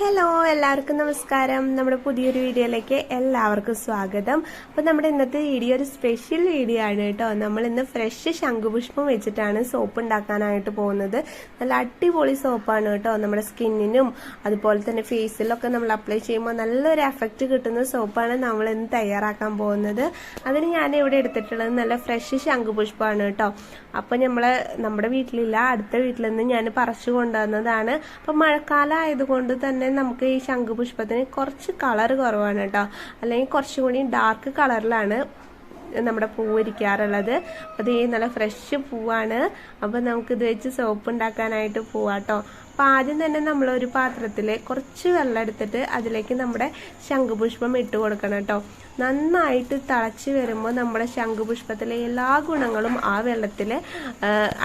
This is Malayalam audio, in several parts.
ഹലോ എല്ലാവർക്കും നമസ്കാരം. നമ്മുടെ പുതിയൊരു വീഡിയോയിലേക്ക് എല്ലാവർക്കും സ്വാഗതം. അപ്പോൾ നമ്മുടെ ഇന്നത്തെ വീഡിയോ ഒരു സ്പെഷ്യൽ വീഡിയോ ആണ് കേട്ടോ. നമ്മൾ ഇന്ന് ഫ്രഷ് ശംഖുപുഷ്പം വെച്ചിട്ടാണ് സോപ്പ് ഉണ്ടാക്കാനായിട്ട് പോകുന്നത്. നല്ല അടിപൊളി സോപ്പാണ് കേട്ടോ. നമ്മുടെ സ്കിന്നിനും അതുപോലെ തന്നെ ഫേസിലൊക്കെ നമ്മൾ അപ്ലൈ ചെയ്യുമ്പോൾ നല്ലൊരു എഫക്റ്റ് കിട്ടുന്ന സോപ്പാണ് നമ്മൾ ഇന്ന് തയ്യാറാക്കാൻ പോകുന്നത്. അതിന് ഞാൻ ഇവിടെ എടുത്തിട്ടുള്ളത് നല്ല ഫ്രഷ് ശംഖുപുഷ്പമാണ് കേട്ടോ. അപ്പോൾ നമ്മൾ നമ്മുടെ വീട്ടിലില്ല അടുത്ത വീട്ടിൽ നിന്ന് ഞാൻ പറിച്ചു കൊണ്ടുവന്നതാണ്. അപ്പം മഴക്കാലം ആയതുകൊണ്ട് തന്നെ നമുക്ക് ഈ ശംഖുപുഷ്പത്തിന് കുറച്ച് കളർ കുറവാണ് കേട്ടോ. അല്ലെങ്കിൽ കുറച്ചും കൂടി ഡാർക്ക് കളറിലാണ് നമ്മുടെ പൂവ് ഇരിക്കാറുള്ളത്. അത് നല്ല ഫ്രഷ് പൂവാണ്. അപ്പം ഇത് വെച്ച് സോപ്പ് ഉണ്ടാക്കാനായിട്ട് പോവാട്ടോ അപ്പം ആദ്യം തന്നെ നമ്മൾ ഒരു പാത്രത്തിൽ കുറച്ച് വെള്ളം എടുത്തിട്ട് അതിലേക്ക് നമ്മുടെ ശംഖുപുഷ്പം ഇട്ട് കൊടുക്കണം കേട്ടോ നന്നായിട്ട് തിളച്ച് വരുമ്പോൾ നമ്മുടെ ശംഖുപുഷ്പത്തിലെ എല്ലാ ഗുണങ്ങളും ആ വെള്ളത്തിൽ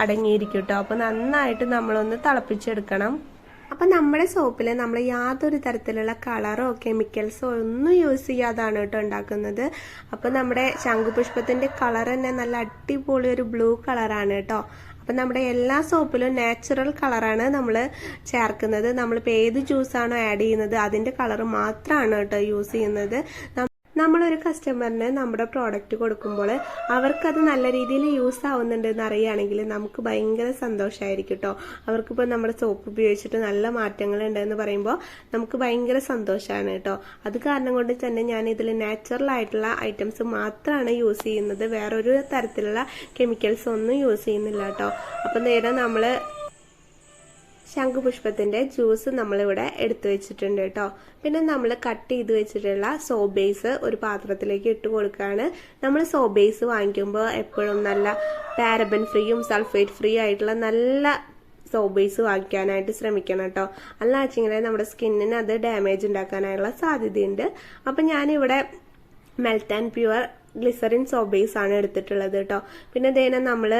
അടങ്ങിയിരിക്കും കേട്ടോ അപ്പോൾ നന്നായിട്ട് നമ്മളൊന്ന് തിളപ്പിച്ചെടുക്കണം. അപ്പം നമ്മുടെ സോപ്പിൽ നമ്മൾ യാതൊരു തരത്തിലുള്ള കളറോ കെമിക്കൽസോ ഒന്നും യൂസ് ചെയ്യാതാണ് കേട്ടോ ഉണ്ടാക്കുന്നത്. അപ്പം നമ്മുടെ ശംഖുപുഷ്പത്തിന്റെ കളർ തന്നെ നല്ല അടിപൊളി ഒരു ബ്ലൂ കളറാണ് കേട്ടോ. അപ്പം നമ്മുടെ എല്ലാ സോപ്പിലും നാച്ചുറൽ കളറാണ് നമ്മൾ ചേർക്കുന്നത്. നമ്മളിപ്പോൾ ഏത് ജ്യൂസാണോ ആഡ് ചെയ്യുന്നത് അതിന്റെ കളർ മാത്രമാണ് കേട്ടോ യൂസ് ചെയ്യുന്നത്. നമ്മളൊരു കസ്റ്റമറിന് നമ്മുടെ പ്രോഡക്റ്റ് കൊടുക്കുമ്പോൾ അവർക്കത് നല്ല രീതിയിൽ യൂസ് ആവുന്നുണ്ട് എന്ന് അറിയുകയാണെങ്കിൽ നമുക്ക് ഭയങ്കര സന്തോഷമായിരിക്കും കേട്ടോ അവർക്കിപ്പോൾ നമ്മുടെ സോപ്പ് ഉപയോഗിച്ചിട്ട് നല്ല മാറ്റങ്ങൾ ഉണ്ടെന്ന് പറയുമ്പോൾ നമുക്ക് ഭയങ്കര സന്തോഷമാണ് കേട്ടോ അത് കാരണം കൊണ്ട് തന്നെ ഞാൻ ഇതിൽ നാച്ചുറൽ ആയിട്ടുള്ള ഐറ്റംസ് മാത്രമാണ് യൂസ് ചെയ്യുന്നത്. വേറൊരു തരത്തിലുള്ള കെമിക്കൽസ് ഒന്നും യൂസ് ചെയ്യുന്നില്ല കേട്ടോ അപ്പം നേരെ നമ്മൾ ശംഖുപുഷ്പത്തിന്റെ ജ്യൂസ് നമ്മളിവിടെ എടുത്തു വെച്ചിട്ടുണ്ട് കേട്ടോ. പിന്നെ നമ്മൾ കട്ട് ചെയ്ത് വെച്ചിട്ടുള്ള സോബേസ് ഒരു പാത്രത്തിലേക്ക് ഇട്ട് കൊടുക്കുകയാണ്. നമ്മൾ സോബേസ് വാങ്ങിക്കുമ്പോൾ എപ്പോഴും നല്ല പാരബൻ ഫ്രീയും സൾഫേറ്റ് ഫ്രീ ആയിട്ടുള്ള നല്ല സോബേസ് വാങ്ങിക്കാനായിട്ട് ശ്രമിക്കണം കേട്ടോ. അല്ല വെച്ചിങ്ങനെ നമ്മുടെ സ്കിന്നിന് അത് ഡാമേജ് ഉണ്ടാക്കാനായുള്ള സാധ്യതയുണ്ട്. അപ്പം ഞാനിവിടെ melt and pure glycerin soap base ആണ് എടുത്തിട്ടുള്ളത് കേട്ടോ. പിന്നെ ഇതേനെ നമ്മൾ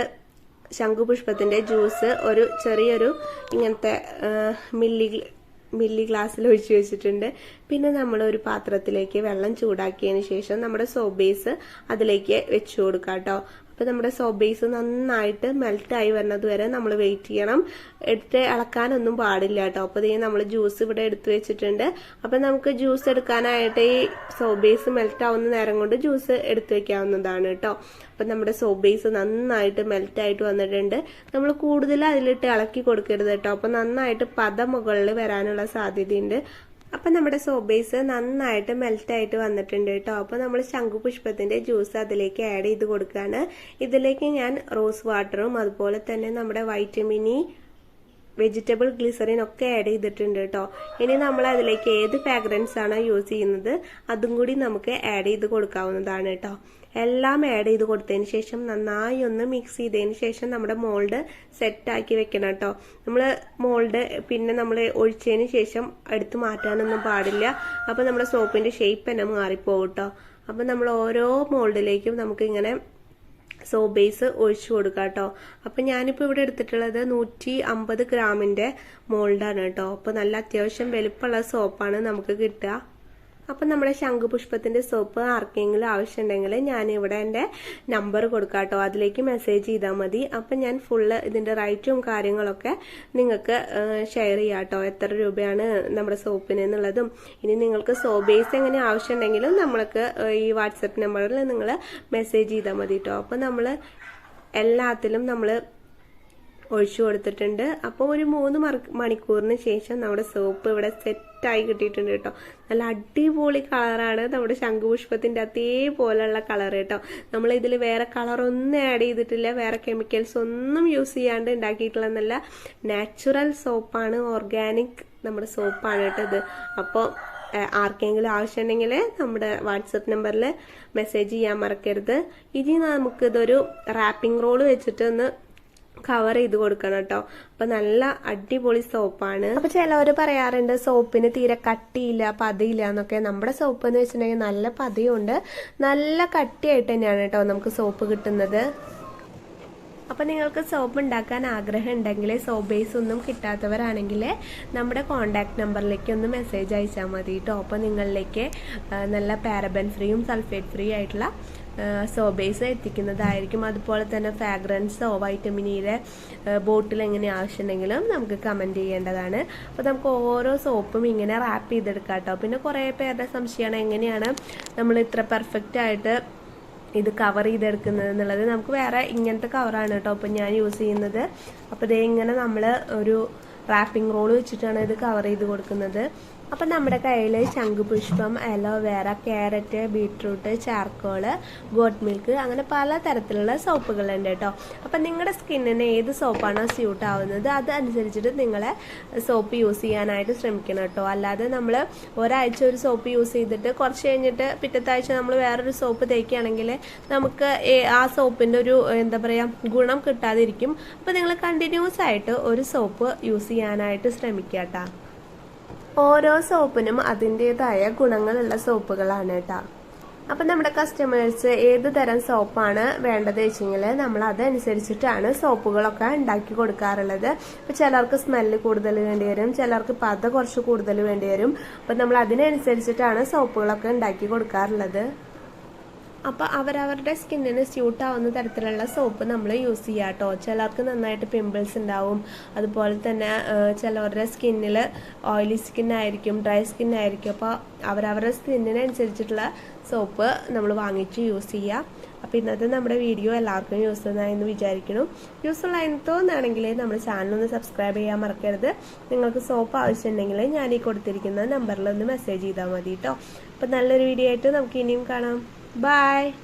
ശംഖുപുഷ്പത്തിന്റെ ജ്യൂസ് ഒരു ചെറിയൊരു ഇങ്ങനത്തെ മില്ലി മില്ലി ഗ്ലാസ്സിൽ ഒഴിച്ചു വെച്ചിട്ടുണ്ട്. പിന്നെ നമ്മൾ ഒരു പാത്രത്തിലേക്ക് വെള്ളം ചൂടാക്കിയതിന് ശേഷം നമ്മുടെ സോബേസ് അതിലേക്ക് വെച്ചു കൊടുക്കാം കേട്ടോ അപ്പോൾ നമ്മുടെ സോബേസ് നന്നായിട്ട് മെൽറ്റായി വരുന്നത് വരെ നമ്മൾ വെയിറ്റ് ചെയ്യണം. എടുത്ത് ഇളക്കാനൊന്നും പാടില്ല കേട്ടോ. അപ്പോൾ ഇതേ നമ്മൾ ജ്യൂസ് ഇവിടെ എടുത്തു വെച്ചിട്ടുണ്ട്. അപ്പോൾ നമുക്ക് ജ്യൂസ് എടുക്കാനായിട്ട് ഈ സോബേസ് മെൽറ്റ് ആവുന്ന നേരം കൊണ്ട് ജ്യൂസ് എടുത്തു വെക്കാവുന്നതാണ് കേട്ടോ. അപ്പം നമ്മുടെ സോബേസ് നന്നായിട്ട് മെൽറ്റ് ആയിട്ട് വന്നിട്ടുണ്ട്. നമ്മൾ കൂടുതൽ അതിലിട്ട് ഇളക്കി കൊടുക്കരുത് കേട്ടോ. അപ്പോൾ നന്നായിട്ട് പത മുകളിൽ വരാനുള്ള സാധ്യതയുണ്ട്. അപ്പം നമ്മുടെ സോബേസ് നന്നായിട്ട് മെൽറ്റ് ആയിട്ട് വന്നിട്ടുണ്ട് കേട്ടോ. അപ്പോൾ നമ്മൾ ശംഖുപുഷ്പത്തിന്റെ ജ്യൂസ് അതിലേക്ക് ആഡ് ചെയ്ത് കൊടുക്കുകയാണ്. ഇതിലേക്ക് ഞാൻ റോസ് വാട്ടറും അതുപോലെ തന്നെ നമ്മുടെ വൈറ്റമിനി വെജിറ്റബിൾ ഗ്ലിസറിൻ ഒക്കെ ആഡ് ചെയ്തിട്ടുണ്ട് കേട്ടോ. ഇനി നമ്മൾ അതിലേക്ക് ഏത് ഫ്രാഗ്രൻസ് ആണോ യൂസ് ചെയ്യുന്നത് അതും കൂടി നമുക്ക് ആഡ് ചെയ്ത് കൊടുക്കാവുന്നതാണ് കേട്ടോ. എല്ലാം ആഡ് ചെയ്ത് കൊടുത്തതിന് ശേഷം നന്നായി ഒന്ന് മിക്സ് ചെയ്തതിന് ശേഷം നമ്മുടെ മോൾഡ് സെറ്റാക്കി വെക്കണം കേട്ടോ നമ്മൾ മോൾഡ് പിന്നെ നമ്മൾ ഒഴിച്ചതിന് ശേഷം എടുത്ത് മാറ്റാനൊന്നും പാടില്ല. അപ്പോൾ നമ്മുടെ സോപ്പിന്റെ ഷേപ്പ് തന്നെ മാറിപ്പോകും കേട്ടോ അപ്പം നമ്മൾ ഓരോ മോൾഡിലേക്കും നമുക്ക് ഇങ്ങനെ സോ ബേസ് ഒഴിച്ചു കൊടുക്കാം കേട്ടോ അപ്പം ഞാനിപ്പോൾ ഇവിടെ എടുത്തിട്ടുള്ളത് നൂറ്റി അമ്പത് ഗ്രാമിന്റെ മോൾഡാണ് കേട്ടോ അപ്പോൾ നല്ല അത്യാവശ്യം വലുപ്പമുള്ള സോപ്പാണ് നമുക്ക് കിട്ടുക. അപ്പം നമ്മുടെ ശംഖുപുഷ്പത്തിന്റെ സോപ്പ് ആർക്കെങ്കിലും ആവശ്യമുണ്ടെങ്കിൽ ഞാൻ ഇവിടെ എന്റെ നമ്പർ കൊടുക്കാം കേട്ടോ അതിലേക്ക് മെസ്സേജ് ചെയ്താൽ മതി. അപ്പം ഞാൻ ഫുള്ള് ഇതിന്റെ റൈറ്റും കാര്യങ്ങളൊക്കെ നിങ്ങൾക്ക് ഷെയർ ചെയ്യാം കേട്ടോ എത്ര രൂപയാണ് നമ്മുടെ സോപ്പിന് എന്നുള്ളതും. ഇനി നിങ്ങൾക്ക് സോബേസ് ബേസ് എങ്ങനെ ആവശ്യമുണ്ടെങ്കിലും നമ്മൾക്ക് ഈ വാട്സപ്പ് നമ്പറിൽ നിങ്ങൾ മെസ്സേജ് ചെയ്താൽ മതി കേട്ടോ അപ്പം നമ്മൾ എല്ലാത്തിലും നമ്മൾ ഒഴിച്ചു കൊടുത്തിട്ടുണ്ട്. അപ്പോൾ ഒരു മൂന്ന് മണിക്കൂറിന് ശേഷം നമ്മുടെ സോപ്പ് ഇവിടെ സെറ്റായി കിട്ടിയിട്ടുണ്ട് കേട്ടോ. നല്ല അടിപൊളി കളറാണ് നമ്മുടെ ശംഖുപുഷ്പത്തിന്റെ അതേപോലെയുള്ള കളർ കേട്ടോ. നമ്മൾ ഇതിൽ വേറെ കളറൊന്നും ആഡ് ചെയ്തിട്ടില്ല. വേറെ കെമിക്കൽസ് ഒന്നും യൂസ് ചെയ്യാണ്ട് ഉണ്ടാക്കിയിട്ടുള്ള നല്ല നാച്ചുറൽ സോപ്പാണ് ഓർഗാനിക് നമ്മുടെ സോപ്പാണ് കേട്ടോ ഇത്. അപ്പോൾ ആർക്കെങ്കിലും ആവശ്യമുണ്ടെങ്കിൽ നമ്മുടെ വാട്സപ്പ് നമ്പറിൽ മെസ്സേജ് ചെയ്യാൻ മറക്കരുത്. ഇനി നമുക്കിതൊരു റാപ്പിംഗ് റോൾ വെച്ചിട്ട് ഒന്ന് കവർ ചെയ്ത് കൊടുക്കണം കേട്ടോ അപ്പൊ നല്ല അടിപൊളി സോപ്പാണ്. അപ്പൊ ചിലവർ പറയാറുണ്ട് സോപ്പിന് തീരെ കട്ടിയില്ല പതയില്ല എന്നൊക്കെ. നമ്മുടെ സോപ്പ് എന്ന് വെച്ചിട്ടുണ്ടെങ്കിൽ നല്ല പതയുണ്ട്. നല്ല കട്ടിയായിട്ട് തന്നെയാണ് കേട്ടോ നമുക്ക് സോപ്പ് കിട്ടുന്നത്. അപ്പോൾ നിങ്ങൾക്ക് സോപ്പ് ഉണ്ടാക്കാൻ ആഗ്രഹം ഉണ്ടെങ്കിൽ സോപ്പ് ബേസ് ഒന്നും കിട്ടാത്തവരാണെങ്കിൽ നമ്മുടെ കോൺടാക്ട് നമ്പറിലേക്ക് ഒന്ന് മെസ്സേജ് അയച്ചാൽ മതി കേട്ടോ അപ്പോൾ നിങ്ങളിലേക്ക് നല്ല പാരബൻ ഫ്രീയും സൾഫേറ്റ് ഫ്രീ ആയിട്ടുള്ള സോബേസ് എത്തിക്കുന്നതായിരിക്കും. അതുപോലെ തന്നെ ഫ്രാഗ്രൻസോ വൈറ്റമിൻ ഇയുടെ ബോട്ടിൽ എങ്ങനെ ആവശ്യമുണ്ടെങ്കിലും നമുക്ക് കമന്റ് ചെയ്യേണ്ടതാണ്. അപ്പോൾ നമുക്ക് ഓരോ സോപ്പും ഇങ്ങനെ റാപ്പ് ചെയ്തെടുക്കാം കേട്ടോ. പിന്നെ കുറേ പേരുടെ സംശയമാണ് എങ്ങനെയാണ് നമ്മൾ ഇത്ര പെർഫെക്റ്റ് ആയിട്ട് ഇത് കവർ ചെയ്തെടുക്കുന്നത് എന്നുള്ളത്. നമുക്ക് വേറെ ഇങ്ങനത്തെ കവറാണ് കേട്ടോ അപ്പം ഞാൻ യൂസ് ചെയ്യുന്നത്. അപ്പോൾ ഇതേ ഇങ്ങനെ നമ്മൾ ഒരു റാപ്പിംഗ് റോൾ വെച്ചിട്ടാണ് ഇത് കവർ ചെയ്ത് കൊടുക്കുന്നത്. അപ്പം നമ്മുടെ കയ്യിൽ ശംഖുപുഷ്പം aloe vera carrot beetroot charcoal goat milk അങ്ങനെ പല തരത്തിലുള്ള സോപ്പുകളുണ്ട് കേട്ടോ. അപ്പം നിങ്ങളുടെ സ്കിന്നിന് ഏത് സോപ്പാണോ സ്യൂട്ട് ആവുന്നത് അത് അനുസരിച്ചിട്ട് നിങ്ങൾ സോപ്പ് യൂസ് ചെയ്യാനായിട്ട് ശ്രമിക്കണം കേട്ടോ. അല്ലാതെ നമ്മൾ ഒരാഴ്ച ഒരു സോപ്പ് യൂസ് ചെയ്തിട്ട് കുറച്ച് കഴിഞ്ഞിട്ട് പിറ്റത്താഴ്ച നമ്മൾ വേറൊരു സോപ്പ് തേക്കുകയാണെങ്കിൽ നമുക്ക് ആ സോപ്പിന്റെ ഒരു എന്താ പറയുക ഗുണം കിട്ടാതിരിക്കും. അപ്പോൾ നിങ്ങൾ കണ്ടിന്യൂസ് ആയിട്ട് ഒരു സോപ്പ് യൂസ് ചെയ്യാനായിട്ട് ശ്രമിക്കുക കേട്ടോ. ഓരോ സോപ്പിനും അതിന്റെതായ ഗുണങ്ങളുള്ള സോപ്പുകളാണ് കേട്ടോ അപ്പം നമ്മുടെ കസ്റ്റമേഴ്സ് ഏത് തരം സോപ്പാണ് വേണ്ടത് വെച്ചെങ്കിൽ നമ്മൾ അതനുസരിച്ചിട്ടാണ് സോപ്പുകളൊക്കെ ഉണ്ടാക്കി കൊടുക്കാറുള്ളത്. അപ്പം ചിലർക്ക് സ്മെല്ല് കൂടുതൽ വേണ്ടി വരും ചിലർക്ക് പത കുറച്ച് കൂടുതൽ വേണ്ടി വരും. അപ്പം നമ്മൾ അതിനനുസരിച്ചിട്ടാണ് സോപ്പുകളൊക്കെ ഉണ്ടാക്കി കൊടുക്കാറുള്ളത്. അപ്പോൾ അവരവരുടെ സ്കിന്നിന് സ്യൂട്ടാവുന്ന തരത്തിലുള്ള സോപ്പ് നമ്മൾ യൂസ് ചെയ്യുക കേട്ടോ ചിലർക്ക് നന്നായിട്ട് പിമ്പിൾസ് ഉണ്ടാവും. അതുപോലെ തന്നെ ചിലവരുടെ സ്കിന്നിൽ ഓയിലി സ്കിന്നായിരിക്കും ഡ്രൈ സ്കിന്നായിരിക്കും അപ്പോൾ അവരവരുടെ സ്കിന്നിനനുസരിച്ചിട്ടുള്ള സോപ്പ് നമ്മൾ വാങ്ങിച്ച് യൂസ് ചെയ്യുക അപ്പോൾ ഇന്നത്തെ നമ്മുടെ വീഡിയോ എല്ലാവർക്കും യൂസ്ഫുൾ ആയെന്ന് വിചാരിക്കണം യൂസ്ഫുൾ ആയെന്ന് തോന്നുകയാണെങ്കിൽ നമ്മുടെ ചാനൽ ഒന്ന് സബ്സ്ക്രൈബ് ചെയ്യാൻ മറക്കരുത്. നിങ്ങൾക്ക് സോപ്പ് ആവശ്യമുണ്ടെങ്കിൽ ഞാൻ ഈ കൊടുത്തിരിക്കുന്ന നമ്പറിൽ ഒന്ന് മെസ്സേജ് ചെയ്താൽ മതി കേട്ടോ അപ്പോൾ നല്ലൊരു വീഡിയോ ആയിട്ട് നമുക്ക് ഇനിയും കാണാം. Bye.